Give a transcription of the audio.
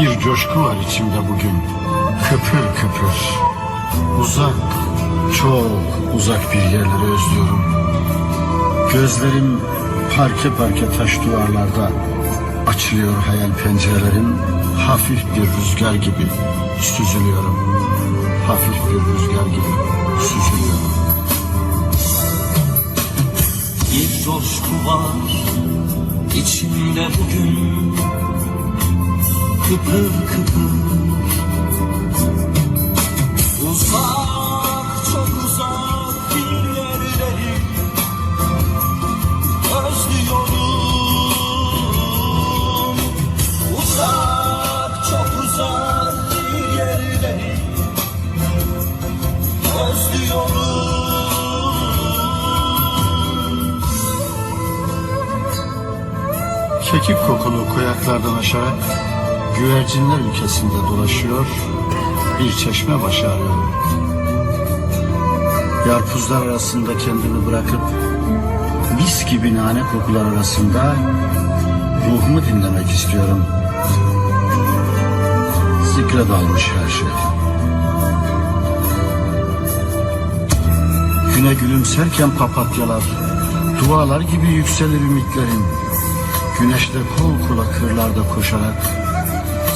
Bir coşku var içimde bugün. Kıpır kıpır. Uzak, çok uzak bir yerleri özlüyorum. Gözlerim parke parke taş duvarlarda açılıyor hayal pencerelerim. Hafif bir rüzgar gibi süzülüyorum. Hafif bir rüzgar gibi süzülüyorum. Bir coşku var içimde bugün Kıpır kıpır Uzak çok uzak bir yerleri Özlüyorum Uzak çok uzak bir yerleri Özlüyorum Kekik kokulu koyaklardan aşarak güvercinler ülkesinde dolaşıyor, bir çeşme başı arıyorum. Yarpuzlar arasında kendimi bırakıp mis gibi nane kokular arasında ruhumu dinlemek istiyorum. Zikre dalmış her şey. Güne gülümserken papatyalar, dualar gibi yükselir ümitlerim. Güneşle kol kola kırlarda koşarak,